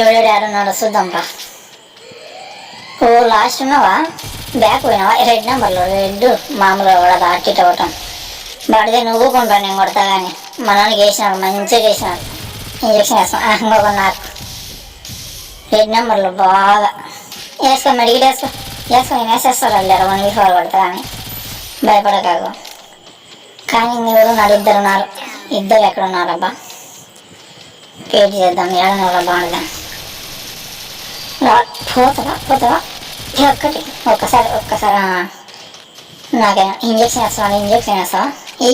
ఎవడో ఆడున్నాడో చూద్దాం రా ఓ లాస్ట్ ఉన్నావా? బ్యాక్ పోయినావా? రెడ్ నెంబర్లో రెడ్ మామూలుగా కూడా దాటిట్ అవ్వటం బడితే నువ్వు కొంటా నేను కొడతా కానీ మనకి వేసినాడు మంచిగా వేసినాడు ఇంజక్షన్ వేస్తాం ఇంకొక నాకు రెడ్ నెంబర్లో బాగా. వేసుకో మెడికల్ వేసుకో. వేసుకో నేను వేసేస్తారు వెళ్ళారు వన్ వీక్ ఫోర్ పడతా కానీ భయపడకాకు. కానీ ఎవరు ఉన్నారు? ఇద్దరు ఉన్నారు. ఇద్దరు ఎక్కడ ఉన్నారబ్బా? పేరు చేద్దాం ఏడనూరు బాగుండదా రా పోతావా పోతావా ఇది ఒక్కటి ఒక్కసారి ఒక్కసారి నాకు ఇంజక్షన్ వేస్తావా ఇంజక్షన్ వేస్తావా ఈ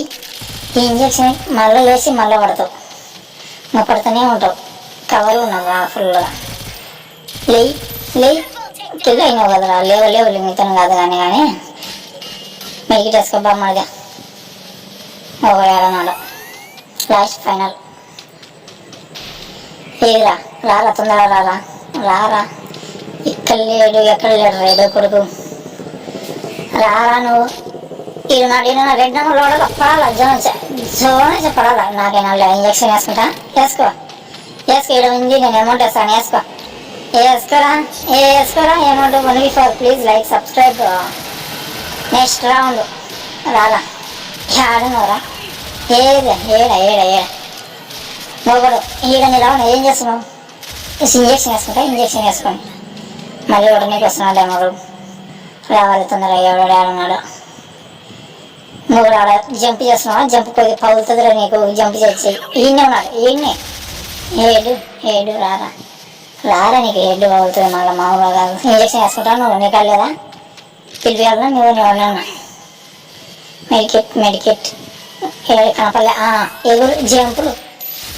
ఈ ఇంజక్షన్ మళ్ళీ వేసి మళ్ళీ పడతావు నువ్వు పడుతూనే ఉంటావు కవర్ ఉన్నావు ఫుల్గా లేయి లేయి కింద అయినావు కదరా లేవు లేవు మిగతాను కాదు కానీ కానీ మెడికి వేసుకో మళ్ళీ ఒక ఏడన్నాడు లాస్ట్ ఫైనల్ ఏదిరా రారా తొందరగా రారా రారా. ఇక్కడ లేడు ఎక్కడ లేడు రేడు కొడుకు. రారా నువ్వు. ఇది ఈయన రెండు నెంబర్లో కూడా పడాలా? జోన్ జోన్ అయితే పడాలా? నాకేనా ఇంజక్షన్ వేసుకుంటా? వేసుకో. వేసుకో ఇక్కడ ఉంది నేను అమౌంట్ వేస్తాను వేసుకో. వేసుకోరా? ఏ వేసుకోరా? Amount one V four please like subscribe next round రాలా ఆడనవరా ఏడ ఏడ ఏడ ఏడ మొగడు ఈడ రావు ఏం చేస్తున్నావు? ఇంజక్షన్ వేసుకుంటా ఇంజక్షన్ వేసుకోండి మళ్ళీ కూడా నీకు వస్తున్నాడు ఎవరు రావాలి తొందరగా ఎవడు ఆడున్నాడు మొగడు ఆడ జంప్ చేస్తున్నావా? జంప్ కొద్ది పగులుతుందిరా నీకు జంప్ చేసి. ఈయనే ఉన్నాడు ఈయన్నే. ఏడు ఏడు రారా. రారా నీకు ఏడు పగులుతుంది మళ్ళీ మామూలుగా. కాదు ఇంజక్షన్ వేసుకుంటావు నువ్వు నీకు లేదా పిలిపియాలన్నా నువ్వు నేను ఉన్నాను మెడికెట్ మెడికెట్ ఏడు కనపడలే ఎగురు జంపులు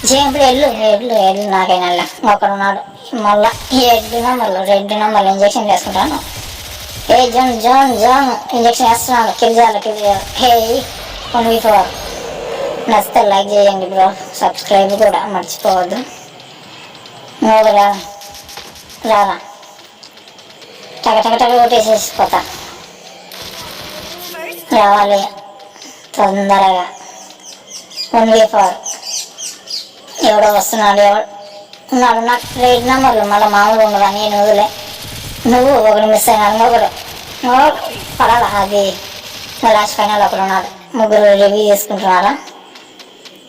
జంపులు ఎల్లు ఎడ్లు ఎడ్లు నాకైనా ఒకడు ఉన్నాడు మళ్ళా ఎడ్డు నెంబర్లు రెండు నెంబర్లు ఇంజక్షన్ వేసుకుంటాను. ఏ జోన్ జోన్ జోన్ ఇంజక్షన్ వేస్తున్నాను. కిల్ చేయాలి హే వన్ వీ ఫోర్ నచ్చితే లైక్ చేయండి బ్రో. సబ్స్క్రైబ్ కూడా మర్చిపోవద్దు. నువ్వు రా రారా? టక టక టక కొట్టేసేసిపోతా. రావాలి. తొందరగా. వన్ వీ ఫోర్ ఎవడో వస్తున్నాడు ఎవడు ఉన్నాడు. నాకు రేట్ నెంబర్లు మళ్ళీ మామూలు ఉండదా నేను వదిలే నువ్వు ఒకడు మిస్ అయినాడు ఒకడు. నువ్వు పడాలా? అది లాస్ట్ ఫైనల్ ఒకడు ఉన్నాడు. ముగ్గురు రివ్యూ చేసుకుంటున్నారా?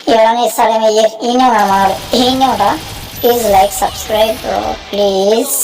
ఎవరైనా ఇస్తాడేమో ఈయనే ఉన్నాడు మనవాడు ఈయనే ఉంటా ప్లీజ్ లైక్ సబ్స్క్రైబ్ ప్లీజ్